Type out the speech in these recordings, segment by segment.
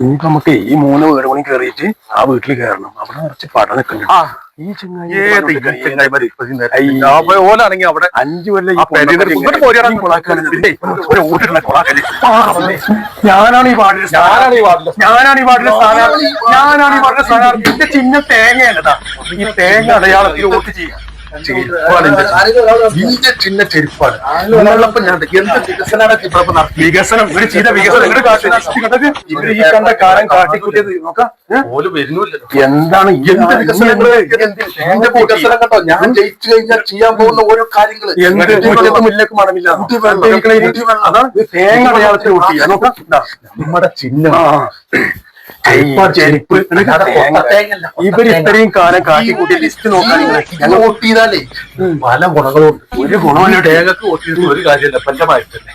ഇനിയിപ്പോ നമുക്ക് ഈ മൂന്ന് വീട് പണി കയറിയിട്ട് ആ വീട്ടിൽ കയറണം അവിടെ കുറച്ച് പട നിൽക്കുന്നുണ്ട് ഈ അവിടെ അഞ്ചു ഞാനാണ് ഈ പാട്ടിലെ ഞാനാണ് ഈ ഞാനാണ് ഈ സ്ഥാനാർത്ഥി. ഞാനാണ് ഈ പാട്ടിലെ സ്ഥാനാർത്ഥി. എന്റെ ചിഹ്നം തേങ്ങയാണ് ഈ തേങ്ങ അടയാളത്തിൽ വോട്ട് ചെയ്യാം. ചെരുപ്പാണ് എന്റെ നിന്റെ ചിന്ന ചെരുപ്പാണ് നിങ്ങളപ്പം ഞാൻ എന്ത് വികസനമാണ് ഇപ്പൊ നടത്തി വികസനം ഇവർ ചെയ്ത വികസനം. ഇവർ കാട്ടി. കണ്ടത്? ഇവർ ഈ കണ്ട കാലം കാട്ടിക്കൂട്ടിയത് നോക്കാം. വരുന്നില്ലല്ലോ എന്താണ് എന്ത് വികസനം എന്റെ വികസനം കണ്ടോ ഞാൻ ജയിച്ചു കഴിഞ്ഞാൽ ചെയ്യാൻ പോകുന്ന ഓരോ കാര്യങ്ങൾ എന്ത് മണമില്ല അതാണ് തേങ്ങ അടയാളത്തിൽ. നമ്മുടെ ചിഹ്നം. ചെരുപ്പ്, തേങ്ങ. ഇവർ ഇത്രയും കാലം കാട്ടിക്കൂട്ടിയ ലിസ്റ്റ് നോക്കാൻ ഞങ്ങൾ വോട്ട് ചെയ്താലേ പല ഗുണങ്ങളുണ്ട്. ഒരു ഗുണമല്ല തേങ്ങക്ക് വോട്ട് ചെയ്തത് ഒരു കാര്യമല്ല പഞ്ചമായിട്ടല്ലേ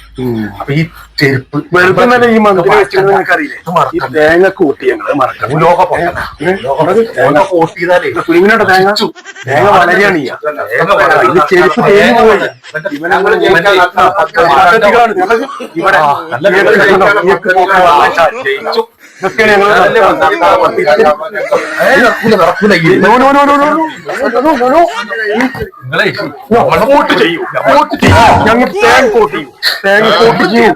അപ്പൊ ഈ ചെരുപ്പ് വെറുതെ തന്നെ ഈ മന്ത്രി വെച്ചിരുന്നത് നിനക്കറിയില്ലേ? തേങ്ങക്ക് വോട്ട് ചെയ്യാം ഞങ്ങൾ മറക്കണം ലോക തേങ്ങ. വോട്ട് ചെയ്താലേ കുഞ്ഞിനോട് തേങ്ങ? തേങ്ങ വളരെയാണ് ഈ ചെരുപ്പ് തേഞ്ഞു പോയി. ഞങ്ങൾക്ക് ഇവിടെ വോട്ട് ചെയ്യൂ. ഞങ്ങൾ ചെയ്യൂ. ചെയ്യൂ.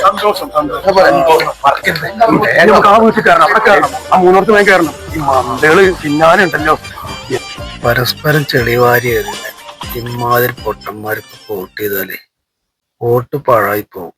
സന്തോഷം സന്തോഷം. ആ വീട്ടിൽ കയറണം. അവിടെ കയറണം. ആ മൂന്നോർത്ത് വേഗം കയറണം. ഈ മന്തകൾ പിന്നാലുണ്ടല്ലോ പരസ്പരം ചെളിവാരി എറിയുന്ന പൊട്ടന്മാർക്ക് വോട്ട് ചെയ്താലേ. വോട്ട് പാഴായി പോകും